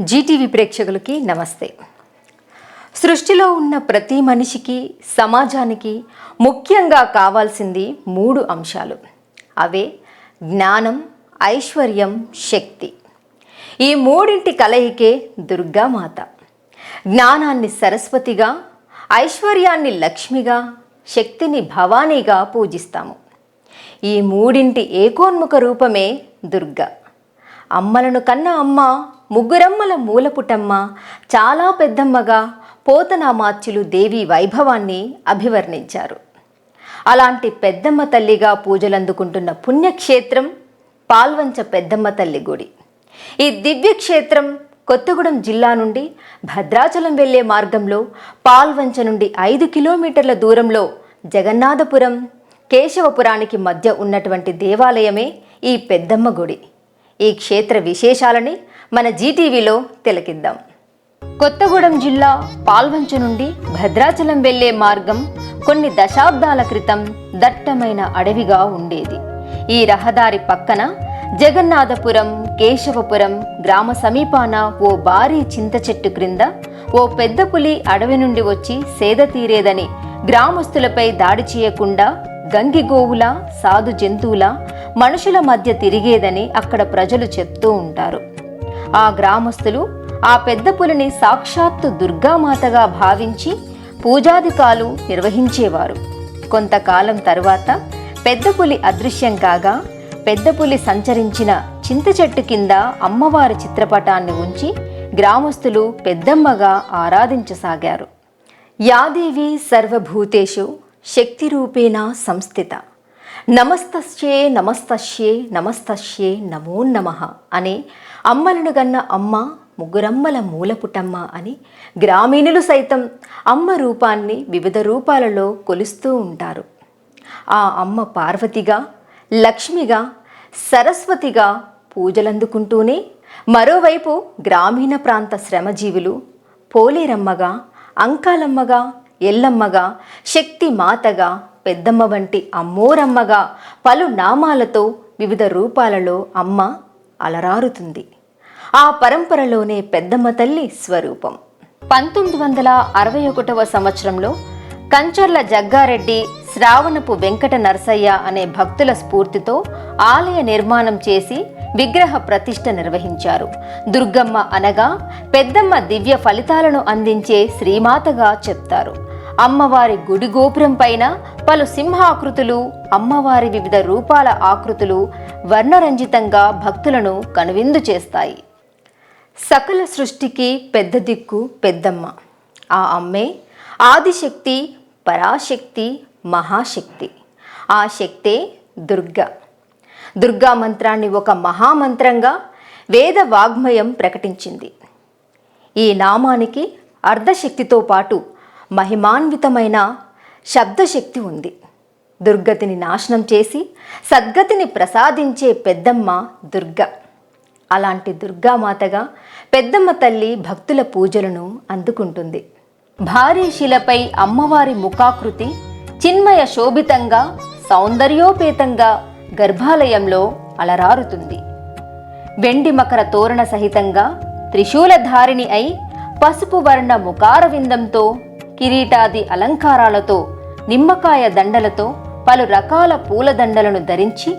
Zee TV ప్రేక్షకులకి నమస్తే. సృష్టిలో ఉన్న ప్రతి మనిషికి సమాజానికి ముఖ్యంగా కావాల్సింది మూడు అంశాలు. అవే జ్ఞానం ఐశ్వర్యం శక్తి. ఈ మూడింటి కలయికే దుర్గామాత. జ్ఞానాన్ని సరస్వతిగా ఐశ్వర్యాన్ని లక్ష్మిగా శక్తిని భవానీగా పూజిస్తాము. ఈ మూడింటి ఏకోన్ముఖ రూపమే దుర్గ. అమ్మలను కన్న అమ్మ ముగ్గురమ్మల మూలపుటమ్మ చాలా పెద్దమ్మగా పోతనామాత్యులు దేవి వైభవాన్ని అభివర్ణించారు. అలాంటి పెద్దమ్మ తల్లిగా పూజలందుకుంటున్న పుణ్యక్షేత్రం పాల్వంచ పెద్దమ్మ తల్లి గుడి. ఈ దివ్యక్షేత్రం కొత్తగూడెం జిల్లా నుండి భద్రాచలం వెళ్ళే మార్గంలో పాల్వంచ నుండి ఐదు కిలోమీటర్ల దూరంలో జగన్నాథపురం కేశవపురానికి మధ్య ఉన్నటువంటి దేవాలయమే ఈ పెద్దమ్మ గుడి. ఈ క్షేత్ర విశేషాలని మన జీటీవీలో తిలకిద్దాం. కొత్తగూడెం జిల్లా పాల్వంచ నుండి భద్రాచలం వెళ్ళే మార్గం కొన్ని దశాబ్దాల క్రితం దట్టమైన అడవిగా ఉండేది. ఈ రహదారి పక్కన జగన్నాథపురం కేశవపురం గ్రామ సమీపాన ఓ భారీ చింత చెట్టు క్రింద ఓ పెద్ద పులి అడవి నుండి వచ్చి సేద తీరేదని గ్రామస్తులపై దాడి చేయకుండా గంగిగోవుల సాధు జంతువుల మనుషుల మధ్య తిరిగేదని అక్కడ ప్రజలు చెప్తూ ఉంటారు. ఆ గ్రామస్తులు ఆ పెద్ద పులిని సాక్షాత్తు దుర్గామాతగా భావించి పూజాదికాలు నిర్వహించేవారు. కొంతకాలం తరువాత పెద్ద పులి అదృశ్యం కాగా పెద్ద పులి సంచరించిన చింత చెట్టు కింద అమ్మవారి చిత్రపటాన్ని ఉంచి గ్రామస్తులు పెద్దమ్మగా ఆరాధించసాగారు. యాదేవి సర్వభూతేషు శక్తిరూపేణ సంస్థిత. నమస్తస్యే నమస్తస్యే నమస్తస్యే నమో నమః అని అమ్మలను గన్న అమ్మ ముగ్గురమ్మల మూలపుటమ్మ అని గ్రామీణులు సైతం అమ్మ రూపాన్ని వివిధ రూపాలలో కొలుస్తూ ఉంటారు. ఆ అమ్మ పార్వతిగా లక్ష్మిగా సరస్వతిగా పూజలందుకుంటూనే మరోవైపు గ్రామీణ ప్రాంత శ్రమజీవులు పోలేరమ్మగా అంకాలమ్మగా ఎల్లమ్మగా శక్తి మాతగా పెద్దమ్మ వంటి అమ్మోరమ్మగా పలు నామాలతో వివిధ రూపాలలో అమ్మ అలరారుతుంది. ఆ పరంపరలోనే పెద్దమ్మ తల్లి స్వరూపం. పంతొమ్మిది వందల అరవై ఒకటవ సంవత్సరంలో కంచర్ల జగ్గారెడ్డి శ్రావణపు వెంకట నరసయ్య అనే భక్తుల స్ఫూర్తితో ఆలయ నిర్మాణం చేసి విగ్రహ ప్రతిష్ఠ నిర్వహించారు. దుర్గమ్మ అనగా పెద్దమ్మ దివ్య ఫలితాలను అందించే శ్రీమాతగా చెప్తారు. అమ్మవారి గుడి గోపురం పైన పలు సింహాకృతులు అమ్మవారి వివిధ రూపాల ఆకృతులు వర్ణరంజితంగా భక్తులను కనువిందు చేస్తాయి. సకల సృష్టికి పెద్ద దిక్కు పెద్దమ్మ. ఆ అమ్మే ఆదిశక్తి పరాశక్తి మహాశక్తి. ఆ శక్తే దుర్గా. దుర్గా మంత్రాన్ని ఒక మహామంత్రంగా వేద వాగ్మయం ప్రకటించింది. ఈ నామానికి అర్ధశక్తితో పాటు మహిమాన్వితమైన శబ్దశక్తి ఉంది. దుర్గతిని నాశనం చేసి సద్గతిని ప్రసాదించే పెద్దమ్మ దుర్గ. అలాంటి దుర్గామాతగా పెద్దమ్మ తల్లి భక్తుల పూజలను అందుకుంటుంది. భారీ శిలపై అమ్మవారి ముఖాకృతి చిన్మయ శోభితంగా సౌందర్యోపేతంగా గర్భాలయంలో అలరారుతుంది. వెండి మకర తోరణ సహితంగా త్రిశూలధారిణి అయి పసుపు వర్ణ ముఖారవిందంతో కిరీటాది అలంకారాలతో నిమ్మకాయ దండలతో పలు రకాల పూలదండలను ధరించి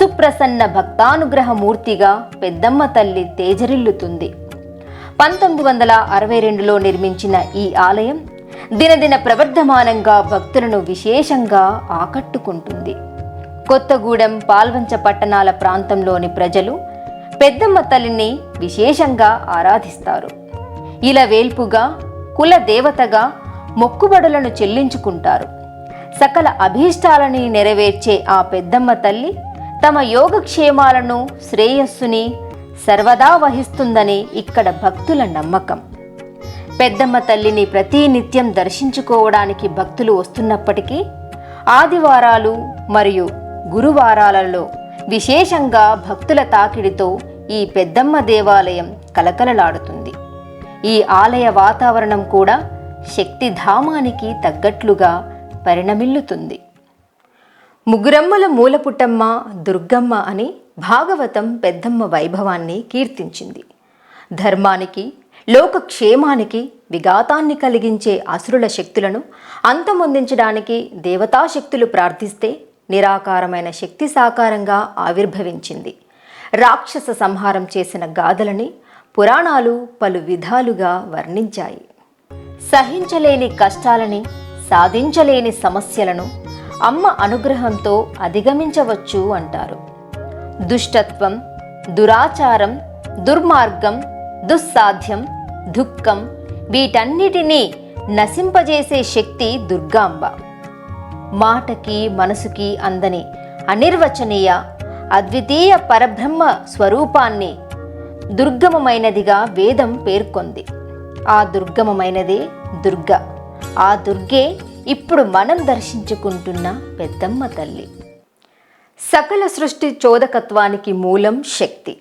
సుప్రసన్న భక్తానుగ్రహ మూర్తిగా పెద్దమ్మ తల్లి తేజరిల్లుతుంది. పంతొమ్మిది వందల అరవై రెండులో నిర్మించిన ఈ ఆలయం దినదిన ప్రవర్ధమానంగా భక్తులను విశేషంగా ఆకట్టుకుంటుంది. కొత్తగూడెం పాల్వంచ పట్టణాల ప్రాంతంలోని ప్రజలు పెద్దమ్మ తల్లిని విశేషంగా ఆరాధిస్తారు. ఇలా వేల్పుగా కుల దేవతగా మొక్కుబడులను చెల్లించుకుంటారు. సకల అభీష్టాలని నెరవేర్చే ఆ పెద్దమ్మ తల్లి తమ యోగక్షేమాలను శ్రేయస్సుని సర్వదా వహిస్తుందని ఇక్కడ భక్తుల నమ్మకం. పెద్దమ్మ తల్లిని ప్రతి నిత్యం దర్శించుకోవడానికి భక్తులు వస్తున్నప్పటికీ ఆదివారాలు మరియు గురువారాలలో విశేషంగా భక్తుల తాకిడితో ఈ పెద్దమ్మ దేవాలయం కలకలలాడుతుంది. ఈ ఆలయ వాతావరణం కూడా శక్తిధామానికి తగ్గట్లుగా పరిణమిల్లుతుంది. ముగ్గురమ్మల మూలపుట్టమ్మ దుర్గమ్మ అని భాగవతం పెద్దమ్మ వైభవాన్ని కీర్తించింది. ధర్మానికి లోకక్షేమానికి విఘాతాన్ని కలిగించే అసురుల శక్తులను అంతమొందించడానికి దేవతాశక్తులు ప్రార్థిస్తే నిరాకారమైన శక్తి సాకారంగా ఆవిర్భవించింది. రాక్షస సంహారం చేసిన గాథలని పురాణాలు పలు విధాలుగా వర్ణించాయి. సహించలేని కష్టాలని సాధించలేని సమస్యలను అమ్మ అనుగ్రహంతో అధిగమించవచ్చు అంటారు. దుష్టత్వం దురాచారం దుర్మార్గం దుస్సాధ్యం దుఃఖం వీటన్నిటినీ నశింపజేసే శక్తి దుర్గాంబ. మాటకి మనసుకి అందని అనిర్వచనీయ అద్వితీయ పరబ్రహ్మ స్వరూపాన్ని దుర్గమమైనదిగా వేదం పేర్కొంది. ఆ దుర్గమమైనదే దుర్గ. ఆ దుర్గే ఇప్పుడు మనం దర్శించుకుంటున్న పెద్దమ్మ తల్లి. సకల సృష్టి చోదకత్వానికి మూలం శక్తి.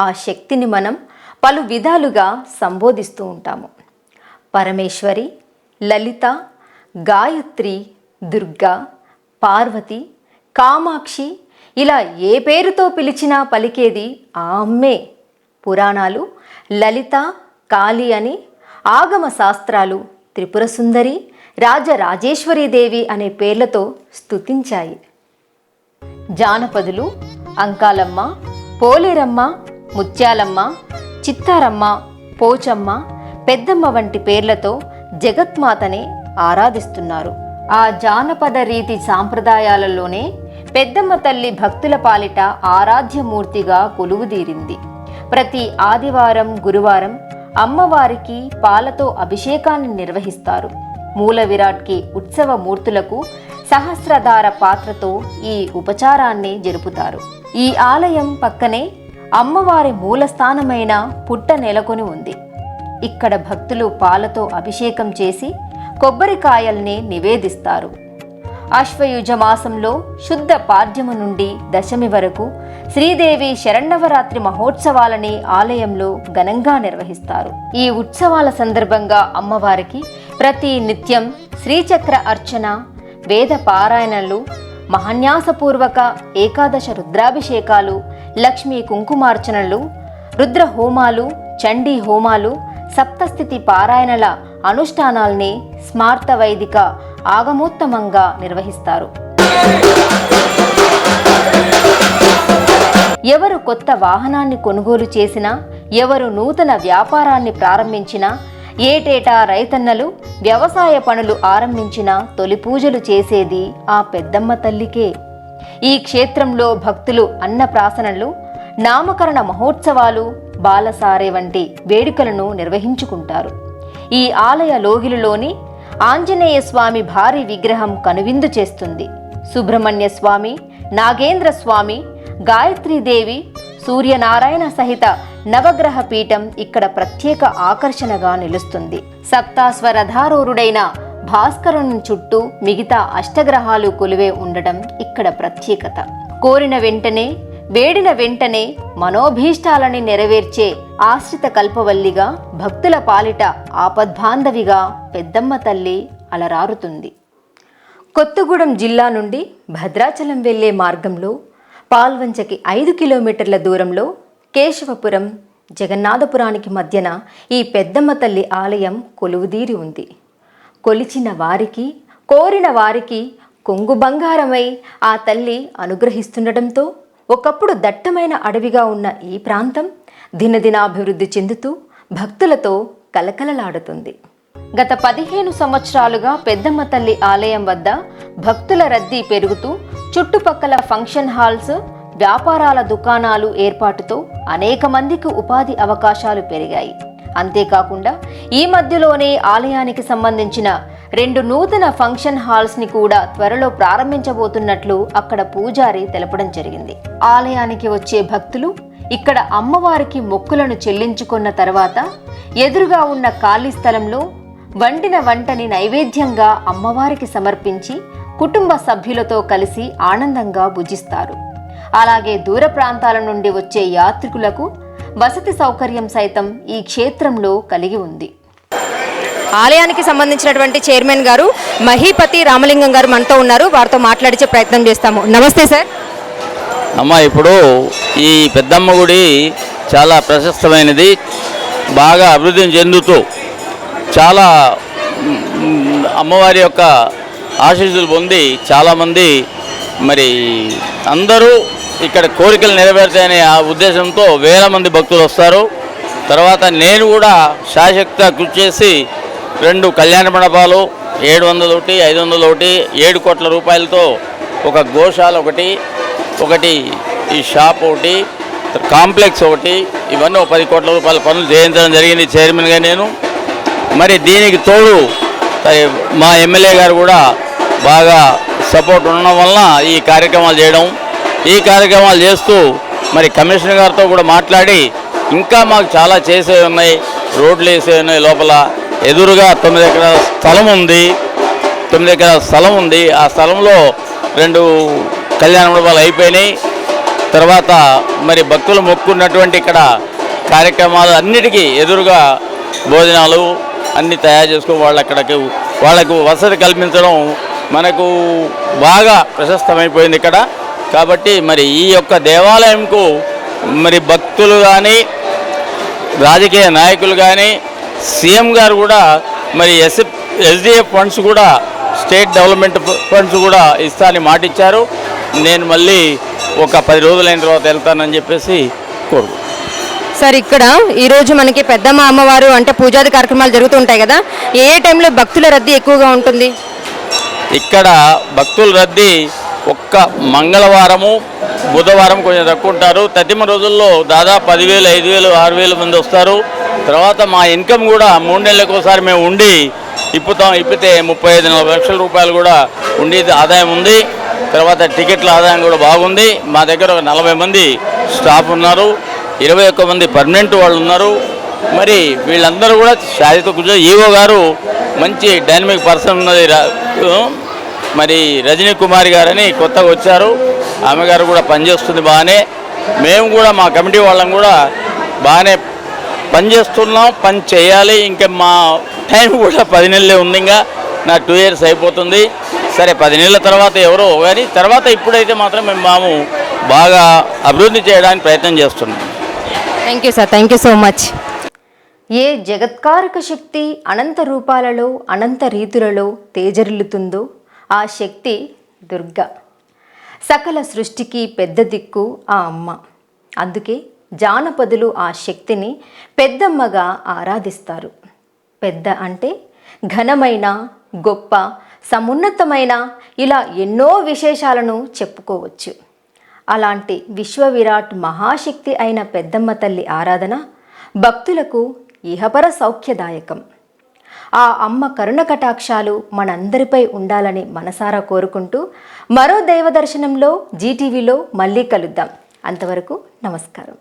ఆ శక్తిని మనం పలు విధాలుగా సంబోధిస్తూ ఉంటాము. పరమేశ్వరి లలిత గాయత్రి దుర్గా పార్వతి కామాక్షి ఇలా ఏ పేరుతో పిలిచినా పలికేది ఆ అమ్మే. పురాణాలు లలిత కాళి అని ఆగమ శాస్త్రాలు త్రిపుర సుందరి రాజరాజేశ్వరీదేవి అనే పేర్లతో స్తుతించాయి. జానపదులు అంకాలమ్మ పోలేరమ్మ ముత్యాలమ్మ చిత్తారమ్మ పోచమ్మ పెద్దమ్మ వంటి పేర్లతో జగత్మాతనే ఆరాధిస్తున్నారు. ఆ జానపద రీతి సాంప్రదాయాలలోనే పెద్దమ్మ తల్లి భక్తుల పాలిట ఆరాధ్యమూర్తిగా కొలువుదీరింది. ప్రతి ఆదివారం గురువారం అమ్మవారికి పాలతో అభిషేకాన్ని నిర్వహిస్తారు. మూల విరాట్కి ఉత్సవ మూర్తులకు సహస్రధార పాత్రతో ఈ ఉపచారాన్ని జరుపుతారు. ఈ ఆలయం పక్కనే అమ్మవారి మూలస్థానమైన పుట్ట నెలకొని ఉంది. ఇక్కడ భక్తులు పాలతో అభిషేకం చేసి కొబ్బరికాయల్ని నివేదిస్తారు. అశ్వయుజ మాసంలో శుద్ధ పాడ్యము నుండి దశమి వరకు శ్రీదేవి శరణవరాత్రి మహోత్సవాలని ఆలయంలో ఘనంగా నిర్వహిస్తారు. ఈ ఉత్సవాల సందర్భంగా అమ్మవారికి ప్రతి నిత్యం శ్రీచక్ర అర్చన వేద పారాయణలు మహాన్యాసపూర్వక ఏకాదశ రుద్రాభిషేకాలు లక్ష్మీ కుంకుమార్చనలు రుద్ర హోమాలు చండీ హోమాలు సప్తస్థితి పారాయణల అనుష్ఠానాల్ని స్మార్త వైదిక ఆగమోత్తమంగా నిర్వహిస్తారు. ఎవరు కొత్త వాహనాన్ని కొనుగోలు చేసినా ఎవరు నూతన వ్యాపారాన్ని ప్రారంభించినా ఏటేటా రైతన్నలు వ్యవసాయ పనులు ఆరంభించిన తొలి పూజలు చేసేది ఆ పెద్దమ్మ తల్లికే. ఈ క్షేత్రంలో భక్తులు అన్నప్రాసనలు నామకరణ మహోత్సవాలు బాలసారే వంటి వేడుకలను నిర్వహించుకుంటారు. ఈ ఆలయ లోగిలులోని ఆంజనేయ స్వామి భారీ విగ్రహం కనువిందు చేస్తుంది. సుబ్రహ్మణ్య స్వామి నాగేంద్ర స్వామి గాయత్రీదేవి సూర్యనారాయణ సహిత నవగ్రహ పీఠం ఇక్కడ ప్రత్యేక ఆకర్షణగా నిలుస్తుంది. సప్తాస్వరధారూరుడైన భాస్కరుని చుట్టూ మిగతా అష్టగ్రహాలు కొలువే ఉండడం ఇక్కడ ప్రత్యేకత. కోరిన వెంటనే వేడిన వెంటనే మనోభీష్టాలని నెరవేర్చే ఆశ్రిత కల్పవల్లిగా భక్తుల పాలిట ఆపద్బాంధవిగా పెద్దమ్మ తల్లి అలరారుతుంది. కొత్తగూడెం జిల్లా నుండి భద్రాచలం వెళ్ళే మార్గంలో పాల్వంచకి ఐదు కిలోమీటర్ల దూరంలో కేశవపురం జగన్నాథపురానికి మధ్యన ఈ పెద్దమ్మ తల్లి ఆలయం కొలువుదీరి ఉంది. కొలిచిన వారికి కోరిన వారికి కొంగు బంగారమై ఆ తల్లి అనుగ్రహిస్తుండటంతో ఒకప్పుడు దట్టమైన అడవిగా ఉన్న ఈ ప్రాంతం దినదినాభివృద్ధి చెందుతూ భక్తులతో కలకలలాడుతుంది. గత పదిహేను సంవత్సరాలుగా పెద్దమ్మ తల్లి ఆలయం వద్ద భక్తుల రద్దీ పెరుగుతూ చుట్టుపక్కల ఫంక్షన్ హాల్స్ వ్యాపారాల దుకాణాలు ఏర్పాటుతో అనేక మందికి ఉపాధి అవకాశాలు పెరిగాయి. అంతేకాకుండా ఈ మధ్యలోనే ఆలయానికి సంబంధించిన రెండు నూతన ఫంక్షన్ హాల్స్ని కూడా త్వరలో ప్రారంభించబోతున్నట్లు అక్కడ పూజారి తెలపడం జరిగింది. ఆలయానికి వచ్చే భక్తులు ఇక్కడ అమ్మవారికి మొక్కులను చెల్లించుకున్న తర్వాత ఎదురుగా ఉన్న ఖాళీ స్థలంలో వండిన వంటని నైవేద్యంగా అమ్మవారికి సమర్పించి కుటుంబ సభ్యులతో కలిసి ఆనందంగా భుజిస్తారు. అలాగే దూర ప్రాంతాల నుండి వచ్చే యాత్రికులకు వసతి సౌకర్యం సైతం ఈ క్షేత్రంలో కలిగి ఉంది. ఆలయానికి సంబంధించినటువంటి చైర్మన్ గారు మహీపతి రామలింగం గారు మనతో ఉన్నారు. వారితో మాట్లాడించే ప్రయత్నం చేస్తాము. నమస్తే సార్. అమ్మ ఇప్పుడు ఈ పెద్దమ్మ గుడి చాలా ప్రశస్తమైనది బాగా అభివృద్ధి చెందుతూ చాలా అమ్మవారి యొక్క ఆశీస్సులు పొంది చాలామంది మరి అందరూ ఇక్కడ కోరికలు నెరవేరుతాయనే ఆ ఉద్దేశంతో వేల మంది భక్తులు వస్తారు. తర్వాత నేను కూడా శాశక్త కృషి చేసి రెండు కళ్యాణ మండపాలు ఏడు వందలు ఒకటి ఐదు వందలు ఒకటి ఏడు కోట్ల రూపాయలతో ఒక గోశాల ఒకటి ఒకటి ఈ షాప్ ఒకటి కాంప్లెక్స్ ఒకటి ఇవన్నీ ఒక పది కోట్ల రూపాయల పనులు చేయించడం జరిగింది చైర్మన్గా నేను. మరి దీనికి తోడు మా ఎమ్మెల్యే గారు కూడా బాగా సపోర్ట్ ఉండడం వలన ఈ కార్యక్రమాలు చేయడం ఈ కార్యక్రమాలు చేస్తూ మరి కమిషనర్ గారితో కూడా మాట్లాడి ఇంకా మాకు చాలా చేసే ఉన్నాయి. రోడ్లు వేసే ఉన్నాయి లోపల. ఎదురుగా తొమ్మిది ఎకరాల స్థలం ఉంది. తొమ్మిది ఎకరాల స్థలం ఉంది. ఆ స్థలంలో రెండు కళ్యాణ మండపాలు అయిపోయినాయి. తర్వాత మరి భక్తులు మొక్కున్నటువంటి ఇక్కడ కార్యక్రమాలు అన్నిటికీ ఎదురుగా భోజనాలు అన్నీ తయారు చేసుకుని వాళ్ళు అక్కడికి వాళ్ళకు వసతి కల్పించడం మనకు బాగా ప్రశస్తమైపోయింది ఇక్కడ. కాబట్టి మరి ఈ యొక్క దేవాలయంకు మరి భక్తులు కానీ రాజకీయ నాయకులు కానీ సీఎం గారు కూడా మరి ఎస్ ఎస్డిఎఫ్ ఫండ్స్ కూడా స్టేట్ డెవలప్మెంట్ ఫండ్స్ కూడా ఇస్తానని మాట ఇచ్చారు నేను మళ్ళీ ఒక పది రోజులైన తర్వాత వెళ్తానని చెప్పేసి కోరు సార్ ఇక్కడ ఈరోజు మనకి పెద్దమ్మ అమ్మవారు అంటే పూజాది కార్యక్రమాలు జరుగుతుంటాయి కదా. ఏ టైంలో భక్తుల రద్దీ ఎక్కువగా ఉంటుంది? ఇక్కడ భక్తుల రద్దీ ఒక్క మంగళవారము బుధవారం కొంచెం తక్కువ ఉంటారు. తదిమ రోజుల్లో దాదాపు పదివేలు ఐదు వేలు ఆరు వేలు మంది వస్తారు. తర్వాత మా ఇన్కమ్ కూడా మూడు నెలలకు ఒకసారి మేము ఉండి ఇప్పుతాం ఇప్పితే ముప్పై ఐదు నలభై లక్షల రూపాయలు కూడా ఉండేది ఆదాయం ఉంది. తర్వాత టికెట్ల ఆదాయం కూడా బాగుంది. మా దగ్గర ఒక నలభై మంది స్టాఫ్ ఉన్నారు. ఇరవై ఒక్క మంది పర్మనెంట్ వాళ్ళు ఉన్నారు. మరి వీళ్ళందరూ కూడా శారీరక కూర్చొని ఈవో గారు మంచి డైనమిక్ పర్సన్ ఉన్నది. మరి రజనీ కుమారి గారని కొత్తగా వచ్చారు. ఆమె గారు కూడా పనిచేస్తుంది బాగానే. మేము కూడా మా కమిటీ వాళ్ళం కూడా బాగానే పని చేస్తున్నాం పని చేయాలి. ఇంకా మా టైం కూడా పది నెలలే ఉంది ఇంకా. నా టూ ఇయర్స్ అయిపోతుంది. సరే పది నెలల తర్వాత ఎవరో కానీ తర్వాత ఇప్పుడైతే మాత్రం మేము మాము బాగా అభివృద్ధి చేయడానికి ప్రయత్నం చేస్తున్నాం. Thank you sir thank you so much ఏ జగత్కారక శక్తి అనంత రూపాలలో అనంత రీతులలో తేజరిల్లుతుందో ఆ శక్తి దుర్గా. సకల సృష్టికి పెద్ద దిక్కు ఆ అమ్మ. అందుకే జానపదులు ఆ శక్తిని పెద్దమ్మగా ఆరాధిస్తారు. పెద్ద అంటే ఘనమైన గొప్ప సమున్నతమైన ఇలా ఎన్నో విశేషాలను చెప్పుకోవచ్చు. అలాంటి విశ్వవిరాట్ మహాశక్తి అయిన పెద్దమ్మ తల్లి ఆరాధన భక్తులకు ఇహపర సౌఖ్యదాయకం. ఆ అమ్మ కరుణ కటాక్షాలు మనందరిపై ఉండాలని మనసారా కోరుకుంటూ మరో దైవ దర్శనంలో జీటీవీలో మళ్ళీ కలుద్దాం. అంతవరకు నమస్కారం.